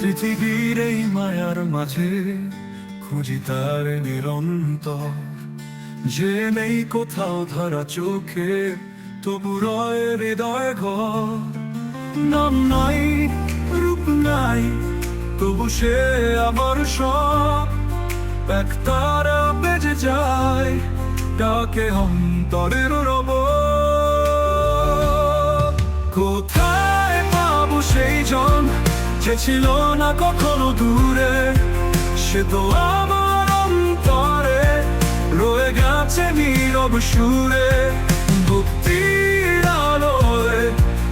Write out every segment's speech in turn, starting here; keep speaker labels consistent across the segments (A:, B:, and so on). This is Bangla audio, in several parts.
A: পৃথিবীর এই মায়ার মাঝে খুঁজি তার নিরন্তর। যে নেই কোথাও ধরা চোখে, তবু রয় হৃদয় ঘর। নাম নাই, রূপ নাই, তবু সে আমার সব। এক তারা বেজে যায়, ডাকে অন্তরের যে ছিল না কখনো দূরে, সে তো আমার অন্তরে রয়ে গেছে নীরব সুরে। মুক্তির আলোয়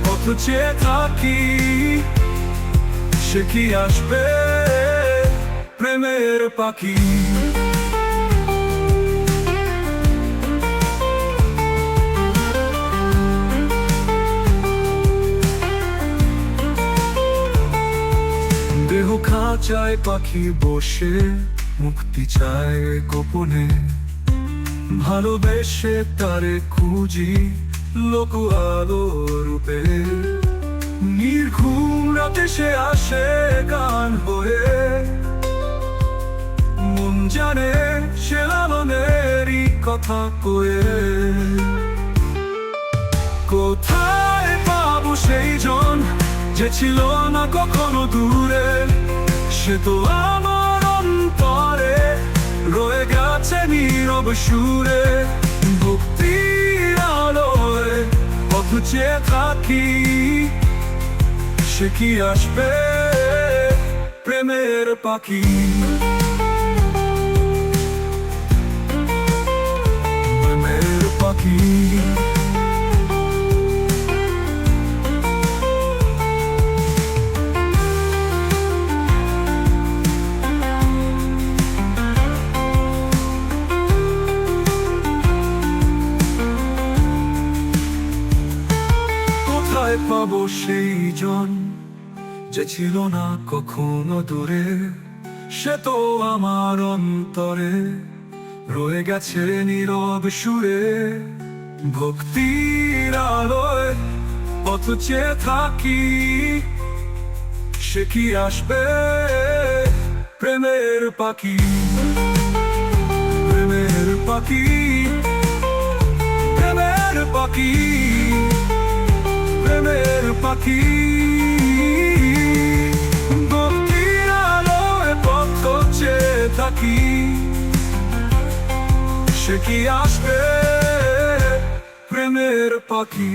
A: কত চেয়ে থাকি, সে কি আসবে প্রেমের পাখি? খাঁচায় পাখি বসে মুক্তি চায় গোপনে। ভালোবেসে তারে খুঁজি লোক আলো রূপে। নির্ঘুম রাতে সে আসে গান হয়ে। মন জানে সে লালনেরই কথা কয়ে। কোথায় পাবো সেই জন যে ছিল না কখনো দূরে? সে তো আমার অন্তরে রয়ে গেছে নীরব সুরে। ভক্তির আলোয় পথ চেয়ে থাকি, সে কি আসবে প্রেমের পাখি? প্রেমের পাখি। কোথায় পাবো সেই জন যে ছিল না কখনো দূরে, সে তো আমার অন্তরে রয়ে গেছে নীরব সুরে। ভক্তির আলোয় পথ চেয়ে থাকি, সে কি আসবে প্রেমের পাখি? প্রেমের পাখি প্রেমের পাখি। পাখি। ভক্তির আলোয় পথ চেয়ে থাকি। সে কি আসবে প্রেমের পাখি?